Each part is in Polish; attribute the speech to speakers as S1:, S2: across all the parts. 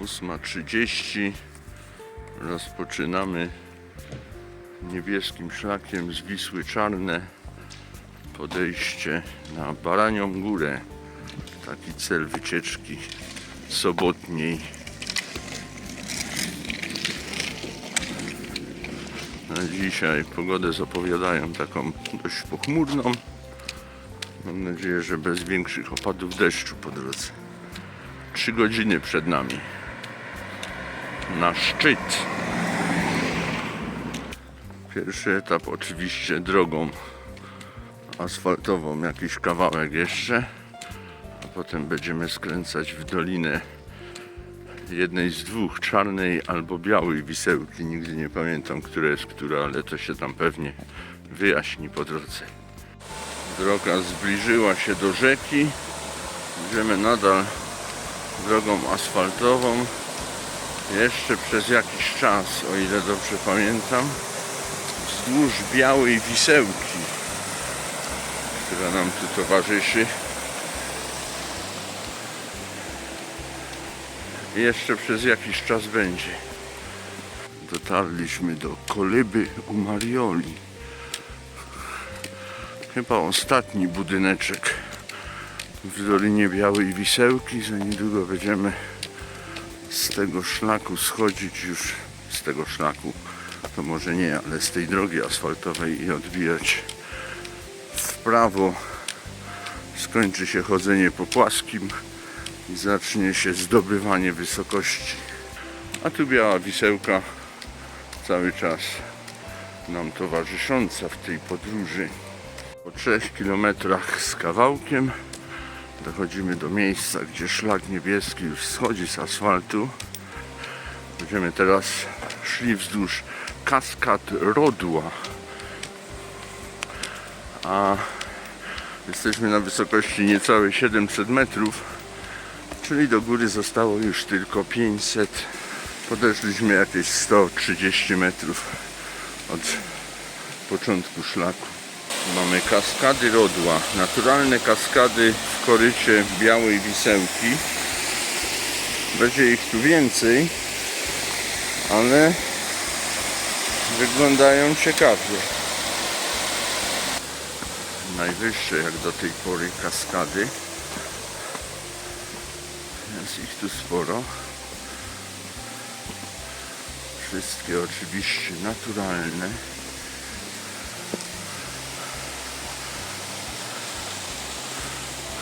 S1: 8.30 rozpoczynamy niebieskim szlakiem z Wisły Czarne podejście na Baranią Górę. Taki cel wycieczki sobotniej. Na dzisiaj pogodę zapowiadają taką dość pochmurną. Mam nadzieję, że bez większych opadów deszczu po drodze. Trzy godziny przed nami. Na szczyt. Pierwszy etap oczywiście drogą asfaltową, jakiś kawałek jeszcze, a potem będziemy skręcać w dolinę jednej z dwóch, czarnej albo białej wisełki. Nigdy nie pamiętam, która jest która, ale to się tam pewnie wyjaśni po drodze. Droga zbliżyła się do rzeki. Idziemy nadal drogą asfaltową. Jeszcze przez jakiś czas, o ile dobrze pamiętam, wzdłuż białej wisełki, która nam tu towarzyszy. Jeszcze przez jakiś czas będzie. Dotarliśmy do Kolyby u Marioli. Chyba ostatni budyneczek w Dolinie Białej Wisełki. Za niedługo będziemy z tego szlaku schodzić już z tego szlaku. To może nie, ale z tej drogi asfaltowej i odbijać w prawo. Skończy się chodzenie po płaskim i zacznie się zdobywanie wysokości. A tu biała wisełka cały czas nam towarzysząca w tej podróży. Po 3 kilometrach z kawałkiem dochodzimy do miejsca, gdzie szlak niebieski już schodzi z asfaltu. Będziemy teraz szli wzdłuż kaskad Rodła. A jesteśmy na wysokości niecałe 700 metrów, czyli do góry zostało już tylko 500. Podeszliśmy jakieś 130 metrów od początku szlaku. Mamy kaskady Rodła, naturalne kaskady w korycie Białej Wisełki. Będzie ich tu więcej, ale wyglądają ciekawie. Najwyższe jak do tej pory kaskady. Jest ich tu sporo. Wszystkie oczywiście naturalne.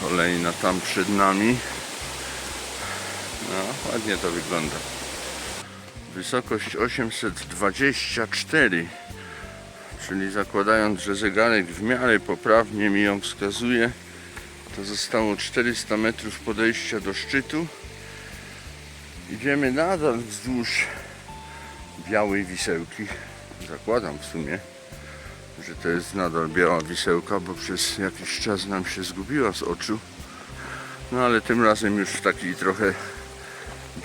S1: Kolejna tam przed nami. No, ładnie to wygląda. Wysokość 824, czyli zakładając, że zegarek w miarę poprawnie mi ją wskazuje, to zostało 400 metrów podejścia do szczytu. Idziemy nadal wzdłuż białej wisełki. Zakładam w sumie, że to jest nadal biała wisełka, bo przez jakiś czas nam się zgubiła z oczu. No ale tym razem już w takiej trochę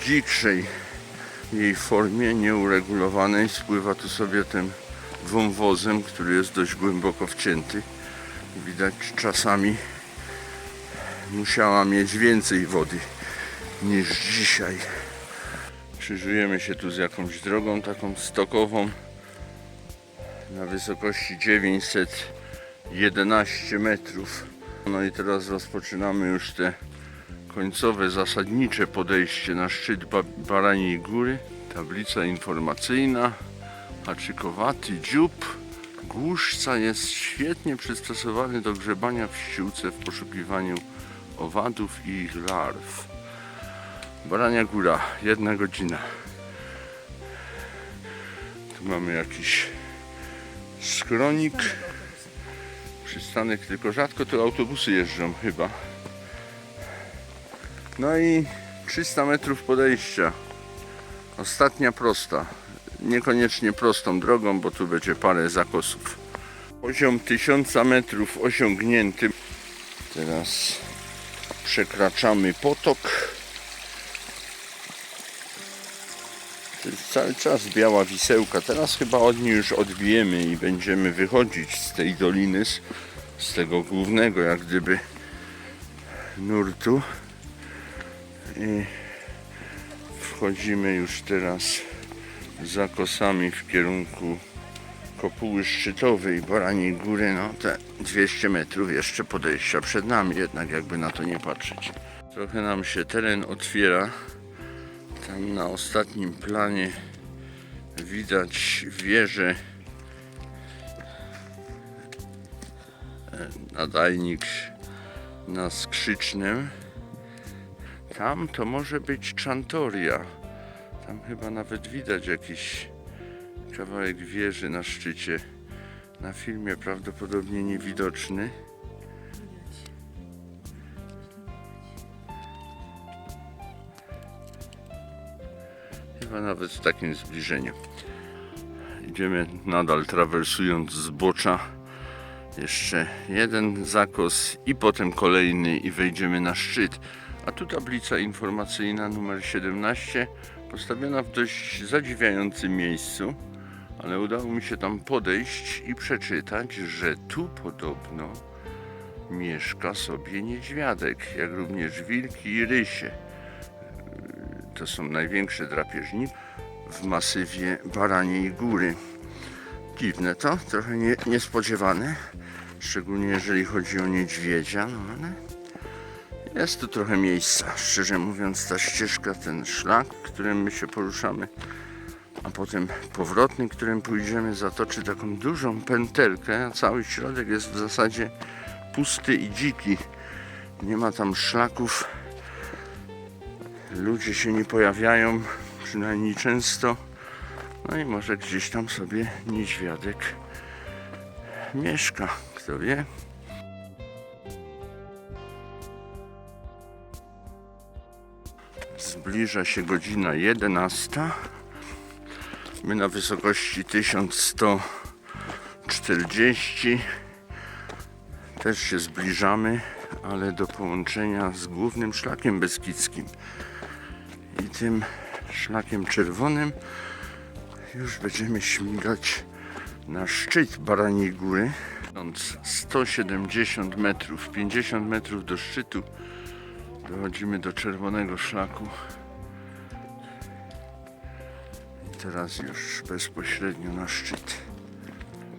S1: dzikszej jej formie, nieuregulowanej. Spływa tu sobie tym wąwozem, który jest dość głęboko wcięty. Widać czasami musiała mieć więcej wody niż dzisiaj. Krzyżujemy się tu z jakąś drogą taką stokową na wysokości 911 metrów. No i teraz rozpoczynamy już te końcowe, zasadnicze podejście na szczyt ba Baraniej Góry. Tablica informacyjna, haczykowaty dziób. Głuszca jest świetnie przystosowany do grzebania w ściółce w poszukiwaniu owadów i ich larw. Barania Góra, jedna godzina. Tu mamy jakiś skronik, przystanek, tylko rzadko tu autobusy jeżdżą chyba. No i 300 metrów podejścia. Ostatnia prosta. Niekoniecznie prostą drogą, bo tu będzie parę zakosów. Poziom 1000 metrów osiągnięty. Teraz przekraczamy potok. Cały czas biała wisełka. Teraz chyba od niej już odbijemy i będziemy wychodzić z tej doliny, z, z tego głównego jak gdyby nurtu. I Wchodzimy już teraz za kosami w kierunku kopuły szczytowej Baraniej Góry. No te 200 metrów jeszcze podejścia przed nami, jednak jakby na to nie patrzeć. Trochę nam się teren otwiera. Tam na ostatnim planie widać wieżę nadajnik na skrzycznym. Tam to może być Czantoria. Tam chyba nawet widać jakiś kawałek wieży na szczycie. Na filmie prawdopodobnie niewidoczny. Nawet w takim zbliżeniu. Idziemy nadal trawersując zbocza. Jeszcze jeden zakos i potem kolejny i wejdziemy na szczyt. A tu tablica informacyjna numer 17 postawiona w dość zadziwiającym miejscu, ale udało mi się tam podejść i przeczytać, że tu podobno mieszka sobie niedźwiadek, jak również wilki i rysie. To są największe drapieżniki w masywie Baraniej Góry. Dziwne to, trochę nie, niespodziewane, szczególnie jeżeli chodzi o niedźwiedzia, no ale jest tu trochę miejsca. Szczerze mówiąc, ta ścieżka, ten szlak, którym my się poruszamy, a potem powrotny, którym pójdziemy, zatoczy taką dużą pętelkę, a cały środek jest w zasadzie pusty i dziki. Nie ma tam szlaków, ludzie się nie pojawiają, przynajmniej często. No i może gdzieś tam sobie niedźwiadek mieszka, kto wie. Zbliża się godzina 11. My na wysokości 1140. Też się zbliżamy, ale do połączenia z głównym szlakiem beskidzkim. I tym szlakiem czerwonym już będziemy śmigać na szczyt Baraniej Góry. Idąc 170 metrów, 50 metrów do szczytu, dochodzimy do czerwonego szlaku. I teraz już bezpośrednio na szczyt.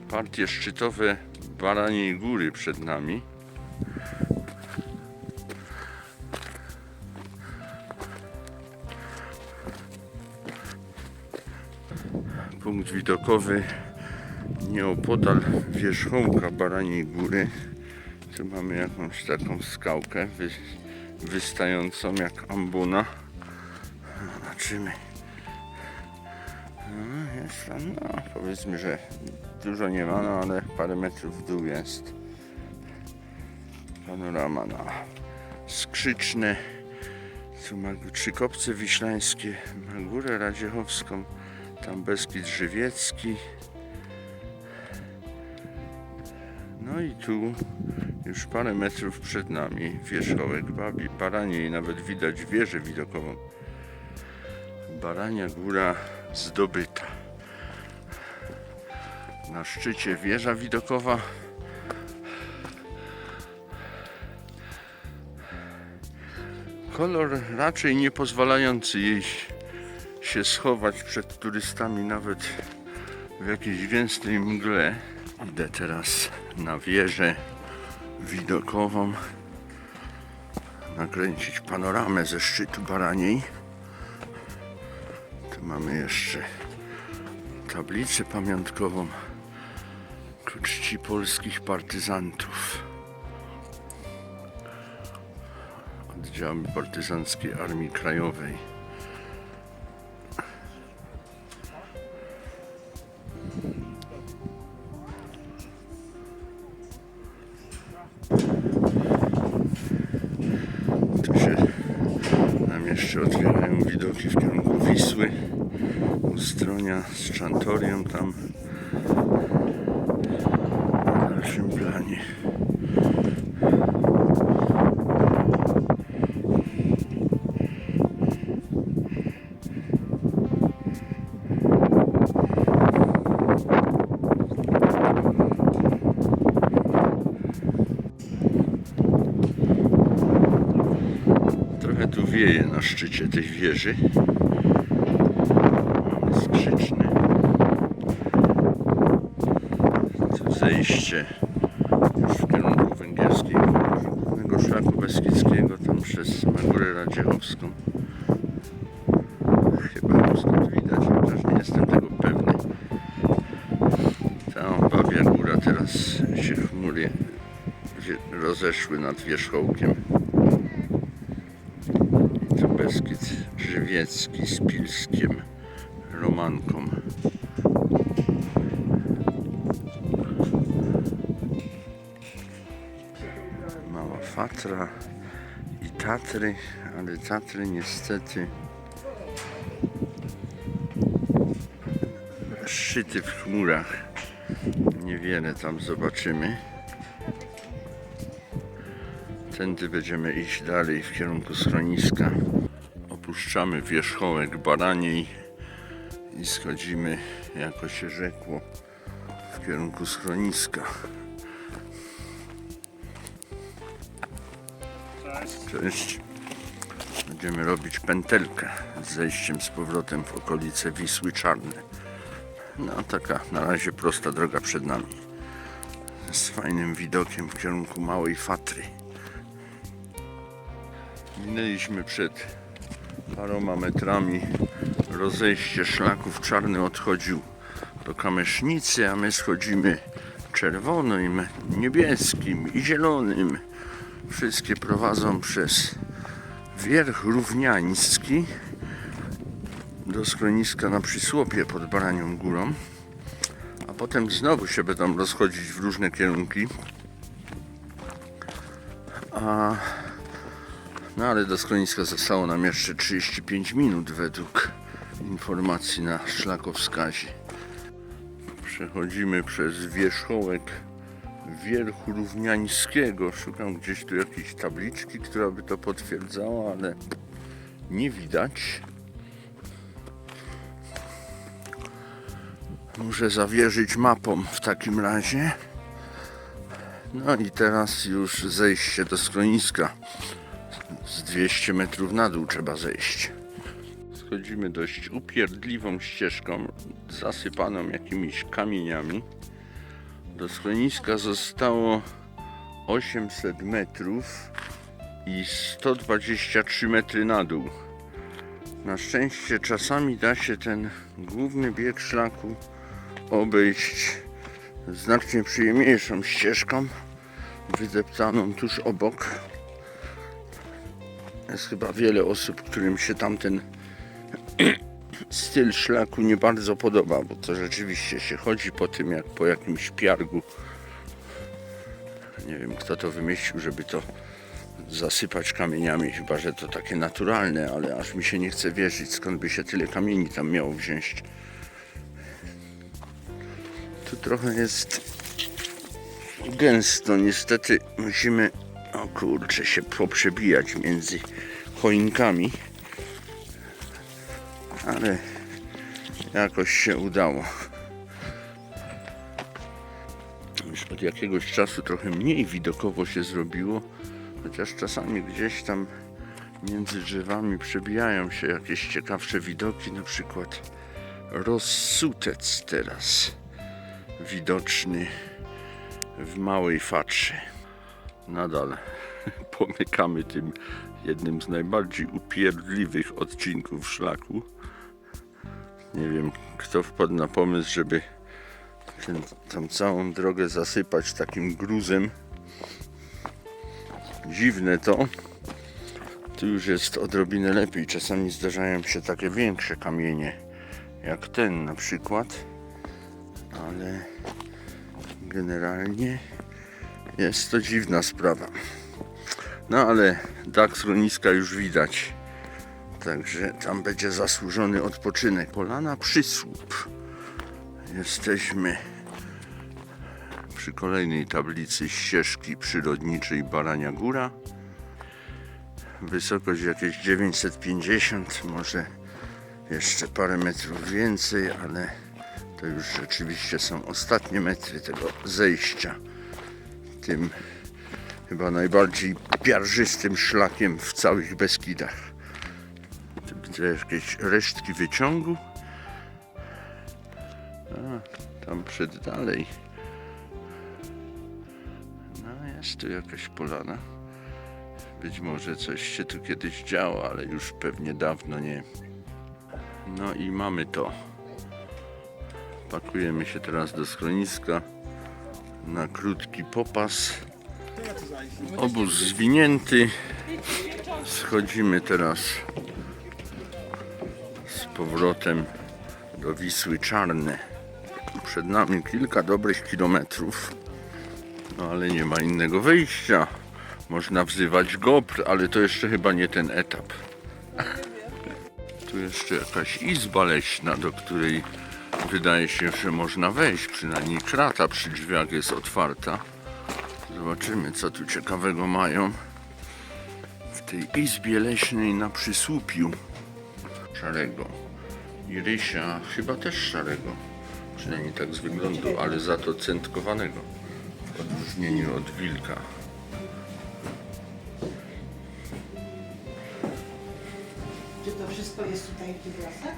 S1: Partie szczytowe Baraniej Góry przed nami. Widokowy nieopodal wierzchołka Baraniej Góry. Tu mamy jakąś taką skałkę wy, wystającą jak ambona. Zobaczymy. No, jest tam, no powiedzmy, że dużo nie ma, no ale parę metrów w dół jest. Panorama na skrzyczne. Tu ma trzy kopce wiślańskie, ma górę radziechowską, tam Beskid Żywiecki. No i tu już parę metrów przed nami wierzchołek Babi, Baranie i nawet widać wieżę widokową. Barania Góra zdobyta. Na szczycie wieża widokowa. Kolor raczej nie pozwalający jej się schować przed turystami nawet w jakiejś gęstej mgle. Idę teraz na wieżę widokową nakręcić panoramę ze szczytu Baraniej. Tu mamy jeszcze tablicę pamiątkową ku czci polskich partyzantów. Oddziały partyzanckiej Armii Krajowej. W dalszym planie. Trochę tu wieje na szczycie tej wieży. Zejście już w kierunku węgierskiej głównego szlaku beskidzkiego, tam przez Magurę Radziechowską. Chyba stąd widać, chociaż nie jestem tego pewny. Tam Babia Góra teraz się chmury rozeszły nad wierzchołkiem. I to Beskid Żywiecki z Pilskiem, Romanką. Fatra i Tatry, ale Tatry niestety szyty w chmurach. Niewiele tam zobaczymy. Tędy będziemy iść dalej w kierunku schroniska. Opuszczamy wierzchołek Baraniej i schodzimy, jako się rzekło, w kierunku schroniska. Cześć. Będziemy robić pętelkę z zejściem z powrotem w okolice Wisły Czarne. No taka na razie prosta droga przed nami. Z fajnym widokiem w kierunku Małej Fatry. Minęliśmy przed paroma metrami rozejście szlaków. Czarny odchodził do Kamesznicy, a my schodzimy czerwonym, niebieskim i zielonym. Wszystkie prowadzą przez wierch równiański do schroniska na Przysłopie pod Baranią Górą, a potem znowu się będą rozchodzić w różne kierunki. A, no ale do schroniska zostało nam jeszcze 35 minut według informacji na szlakowskazie. Przechodzimy przez wierzchołek wierchu równiańskiego. Szukam gdzieś tu jakiejś tabliczki, która by to potwierdzała, ale nie widać. Muszę zawierzyć mapą w takim razie. No i teraz już zejście do schroniska. Z 200 metrów na dół trzeba zejść. Schodzimy dość upierdliwą ścieżką, zasypaną jakimiś kamieniami. Do schroniska zostało 800 metrów i 123 metry na dół. Na szczęście czasami da się ten główny bieg szlaku obejść znacznie przyjemniejszą ścieżką, wydeptaną tuż obok. Jest chyba wiele osób, którym się tamten styl szlaku nie bardzo podoba, bo to rzeczywiście się chodzi po tym jak po jakimś piargu. Nie wiem kto to wymyślił, żeby to zasypać kamieniami, chyba że to takie naturalne, ale aż mi się nie chce wierzyć, skąd by się tyle kamieni tam miało wziąć. Tu trochę jest gęsto, niestety musimy, o kurczę, się poprzebijać między choinkami, ale jakoś się udało. Już od jakiegoś czasu trochę mniej widokowo się zrobiło, chociaż czasami gdzieś tam między drzewami przebijają się jakieś ciekawsze widoki, na przykład Rossutec teraz widoczny w małej fatrze. Nadal pomykamy tym jednym z najbardziej upierdliwych odcinków szlaku. Nie wiem, kto wpadł na pomysł, żeby ten, całą drogę zasypać takim gruzem. Dziwne to. Tu już jest odrobinę lepiej. Czasami zdarzają się takie większe kamienie, jak ten na przykład. Ale generalnie jest to dziwna sprawa. No ale dach schroniska już widać. Także tam będzie zasłużony odpoczynek. Polana Przysłup. Jesteśmy przy kolejnej tablicy ścieżki przyrodniczej Barania Góra. Wysokość jakieś 950, może jeszcze parę metrów więcej, ale to już rzeczywiście są ostatnie metry tego zejścia tym chyba najbardziej piarżystym szlakiem w całych Beskidach. Jakieś resztki wyciągu. A, tam przed dalej Jest tu jakaś polana. Być może coś się tu kiedyś działo, ale już pewnie dawno nie. No i mamy to. Pakujemy się teraz do schroniska na krótki popas. Obóz zwinięty. Schodzimy teraz powrotem do Wisły Czarne. Przed nami kilka dobrych kilometrów, no ale nie ma innego wyjścia. Można wzywać GoPr, ale to jeszcze chyba nie ten etap. Tu jeszcze jakaś izba leśna, do której wydaje się, że można wejść. Przynajmniej krata przy drzwiach jest otwarta. Zobaczymy, co tu ciekawego mają w tej izbie leśnej na przysłupiu. Szarego. I rysia, chyba też szarego. Przynajmniej tak z wyglądu, ale za to centkowanego. W odróżnieniu od wilka.
S2: Czy to wszystko jest tutaj w tych lasach?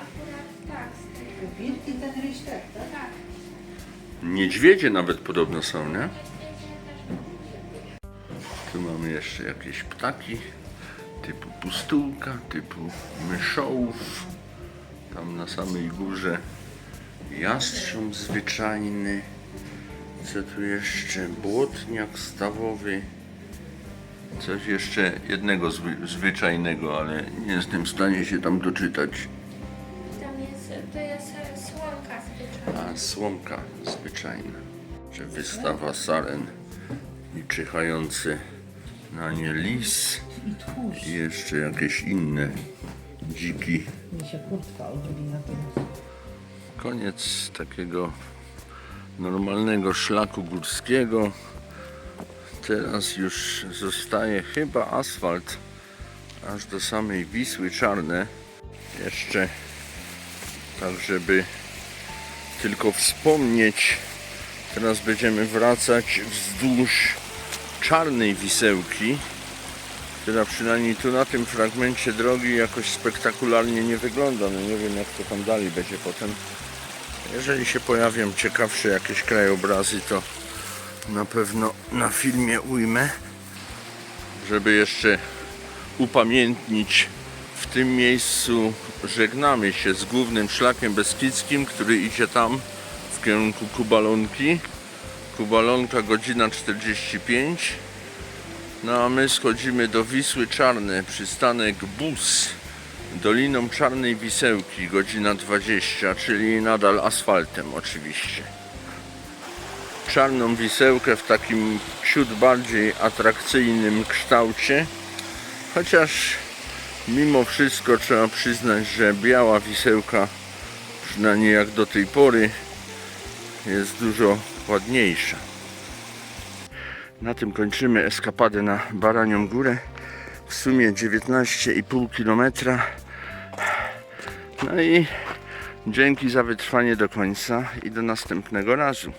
S3: Akurat tak.
S2: Wilk i ten ryś też, tak?
S3: Tak.
S1: Niedźwiedzie nawet podobno są, nie? Tu mamy jeszcze jakieś ptaki typu pustułka, typu myszołów. Tam na samej górze jastrząb zwyczajny. Co tu jeszcze? Błotniak stawowy. Coś jeszcze jednego zwy, zwyczajnego, ale nie jestem w stanie się tam doczytać.
S3: Tam jest, to jest e, słomka zwyczajna.
S1: A słomka zwyczajna. Czy wystawa saren i czyhający na nie lis
S2: I tchórz.
S1: i jeszcze jakieś inne dziki.
S2: Mi się kurtka
S1: Koniec takiego normalnego szlaku górskiego. Teraz już zostaje chyba asfalt aż do samej Wisły Czarne. Jeszcze tak, żeby tylko wspomnieć, teraz będziemy wracać wzdłuż czarnej Wisełki, która przynajmniej tu na tym fragmencie drogi jakoś spektakularnie nie wygląda. No nie wiem jak to tam dalej będzie potem. Jeżeli się pojawią ciekawsze jakieś krajobrazy, to na pewno na filmie ujmę, żeby jeszcze upamiętnić w tym miejscu żegnamy się z głównym szlakiem beskidzkim, który idzie tam w kierunku Kubalonki. Kubalonka godzina 45. No a my schodzimy do Wisły Czarne, przystanek Bus, Doliną Czarnej Wisełki, godzina 20, czyli nadal asfaltem oczywiście. Czarną Wisełkę w takim ciut bardziej atrakcyjnym kształcie, chociaż mimo wszystko trzeba przyznać, że biała Wisełka, przynajmniej jak do tej pory, jest dużo ładniejsza. Na tym kończymy eskapadę na Baranią Górę. W sumie 19,5 km. No i dzięki za wytrwanie do końca i do następnego razu.